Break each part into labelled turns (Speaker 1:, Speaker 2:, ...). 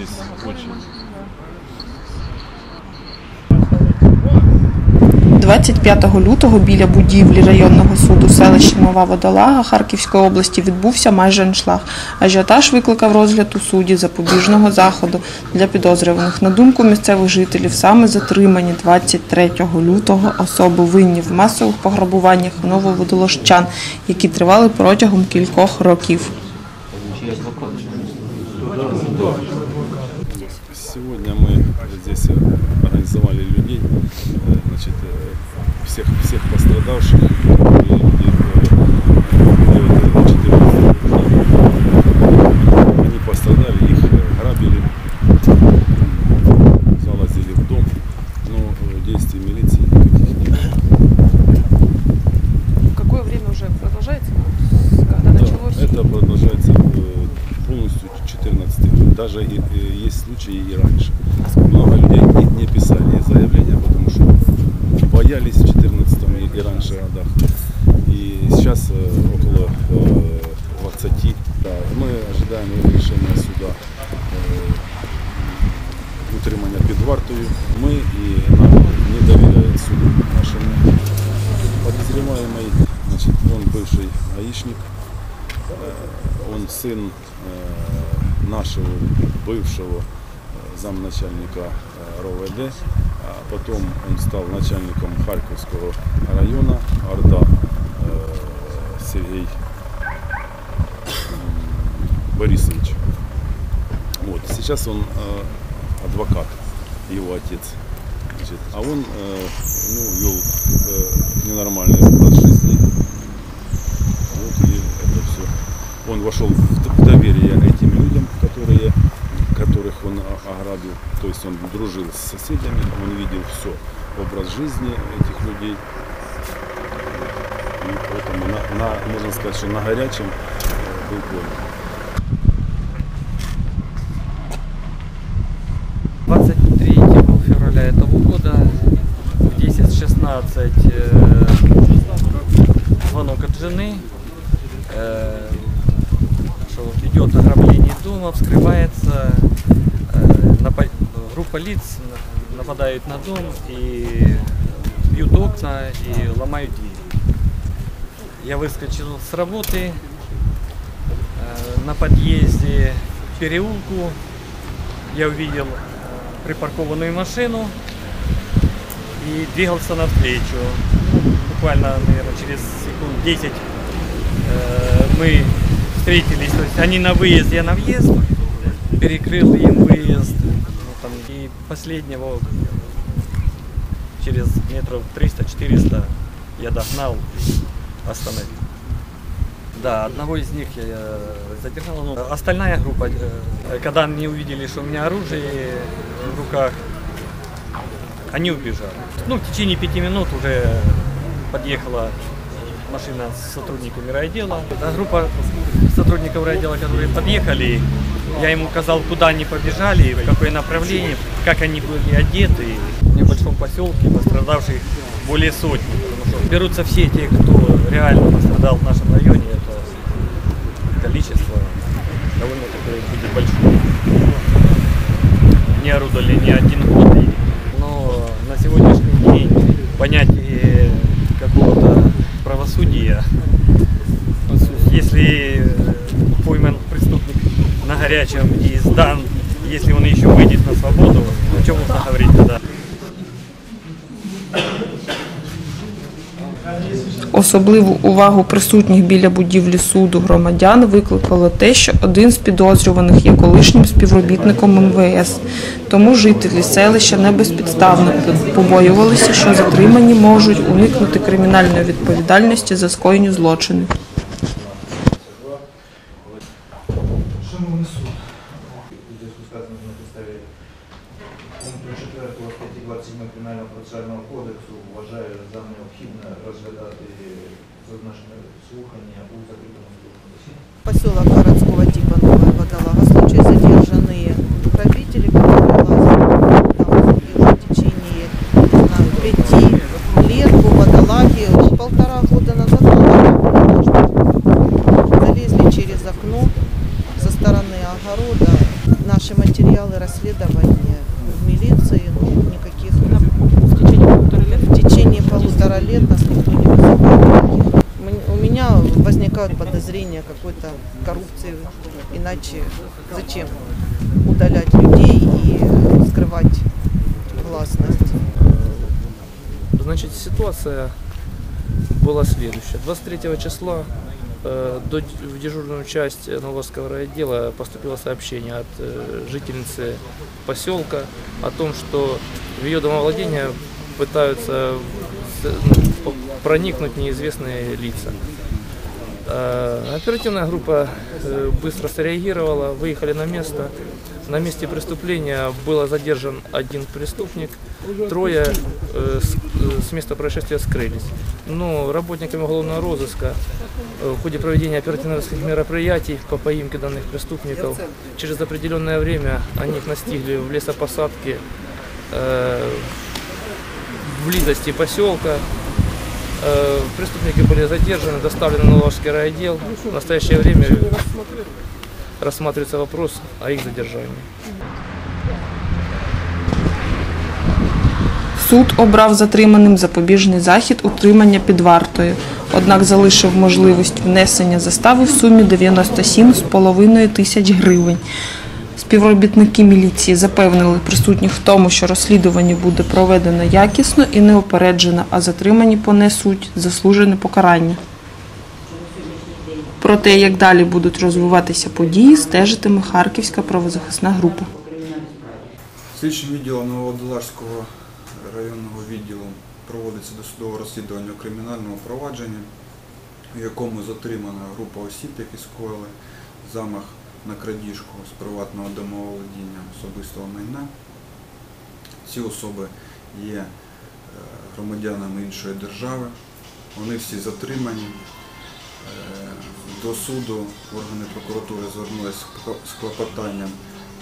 Speaker 1: здесь очень
Speaker 2: 25 лютого біля будівлі районного суду селища Нова Водолага Харківської області відбувся майже аншлаг. Ажіотаж викликав розгляд у суді запобіжного заходу для підозрюваних. На думку місцевих жителів, саме затримані 23 лютого особи винні в масових пограбуваннях нововодолощан, які тривали протягом кількох років.
Speaker 1: Сегодня мы здесь организовали людей, э, значит, э, всех, всех пострадавших, которые и, период 14 Они пострадали, их грабили, залазили в дом, но э, действий милиции никаких не было.
Speaker 3: Какое время уже продолжается? Когда
Speaker 1: Да,
Speaker 3: началось?
Speaker 1: это продолжается полностью 14 год. Даже и, случаи и раньше. Много людей не, не писали заявления, потому что боялись в 14 и, и раньше годах. И сейчас э, около э, 20. Да, мы ожидаем решения суда э, утримання під вартою. Ми і нам не довіряють суду нашому. Подозреваемый, значит, он бывший гаишник, Э, он сын э, нашего бывшего э, замначальника э, РОВД, а потом он стал начальником Харьковского района Орда э, Сергей Борисович. Вот. Сейчас он адвокат, его отец. Значит, а он ну, вел ненормальный образ жизни. Вот и это все. Он вошел в, доверие этим которых он о- ограбил. То есть он дружил с соседями, он видел все, образ жизни этих людей. И поэтому, на, на- можно сказать, что на горячем э, был пойман.
Speaker 4: 23 февраля этого года в 10.16 э, звонок от жены, э, что идет ограбление дома, вскрывается, группа лиц на- нападают на дом и бьют окна и ломают двери. Я выскочил с работы э, на подъезде к переулку, я увидел э, припаркованную машину и двигался навстречу. Буквально, наверное, через секунд 10 э, мы встретились. То есть они на выезд, я на въезд. Перекрыл им выезд. Последнего через метров 300-400 я догнал и остановил. Да, одного из них я э, задержал. Ну, остальная группа, э, когда они увидели, что у меня оружие в руках, они убежали. Ну, в течение пяти минут уже подъехала машина с сотрудниками райотдела. Та группа сотрудников райотдела, которые подъехали, я им указал, куда они побежали, в какое направление, как они были одеты. В небольшом поселке пострадавших более сотни. Берутся все те, кто реально пострадал в нашем районе. Это количество довольно такое будет большое. Не орудовали не один год. Но на сегодняшний день понятие какого-то правосудия, если на горячем и сдан, если он еще выйдет на свободу, о чем можно говорить тогда?
Speaker 2: Особливу увагу присутніх біля будівлі суду громадян викликало те, що один з підозрюваних є колишнім співробітником МВС. Тому жителі селища не безпідставно побоювалися, що затримані можуть уникнути кримінальної відповідальності за скоєні злочини.
Speaker 5: 4 статті 27 Кримінального процесуального кодексу вважаю за необхідне розглядати зазначене слухання у закритому судовому засіданні.
Speaker 6: Поселок городского типа Новая Водолага. Случай задержанные грабители, которые лазят там уже в течение не знаю, пяти лет по Водолаге. Полтора года назад залезли через окно со стороны огорода. Наши материалы материалы расследования
Speaker 3: Лет
Speaker 6: никто не У меня возникают подозрения какой-то коррупции, иначе зачем удалять людей и скрывать гласность?
Speaker 7: Значит, ситуация была следующая. 23 числа э, до, в дежурную часть Новосского райотдела поступило сообщение от э, жительницы поселка о том, что в ее домовладение пытаются ну, проникнуть неизвестные лица. Э, Оперативная группа э, быстро среагировала, выехали на место. На месте преступления был задержан один преступник, трое э, с, места происшествия скрылись. Но работниками уголовного розыска в ходе проведения оперативных мероприятий по поимке данных преступников через определенное время они их настигли в лесопосадке близости поселка. Э, Преступники были задержаны, доставлены на Ложский райотдел. В настоящее время рассматривается вопрос о их задержании.
Speaker 2: Суд обрав затриманим запобіжний захід утримання під вартою, однак залишив можливість внесення застави в сумі 97,5 тисяч гривень. Співробітники міліції запевнили присутніх в тому, що розслідування буде проведено якісно і неопереджено, а затримані понесуть заслужене покарання. Про те, як далі будуть розвиватися події, стежитиме Харківська правозахисна група.
Speaker 8: Слідчим відділом Нововодолазького районного відділу проводиться досудове розслідування у кримінальному провадженні, в якому затримана група осіб, які скоїли замах на крадіжку з приватного домоволодіння особистого майна. Ці особи є е, громадянами іншої держави, вони всі затримані. Е, До суду органи прокуратури звернулися з клопотанням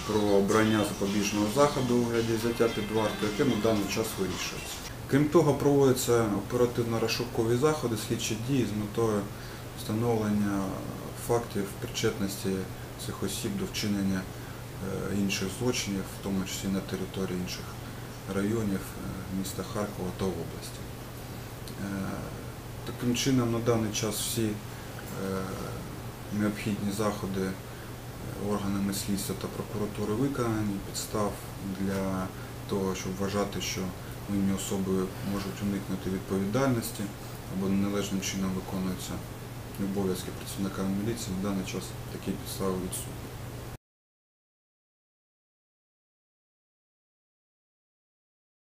Speaker 8: про обрання запобіжного заходу у вигляді взяття під варту, яке на даний час вирішується. Крім того, проводяться оперативно-розшукові заходи, слідчі дії з метою встановлення фактів причетності цих осіб до вчинення е, інших злочинів, в тому числі на території інших районів е, міста Харкова та області. Е, Таким чином, на даний час всі необхідні заходи органами слідства та прокуратури виконані, підстав для того, щоб вважати, що винні особи можуть уникнути відповідальності або неналежним чином виконуються обов'язки працівника міліції. На даний час такі підстави відсутні.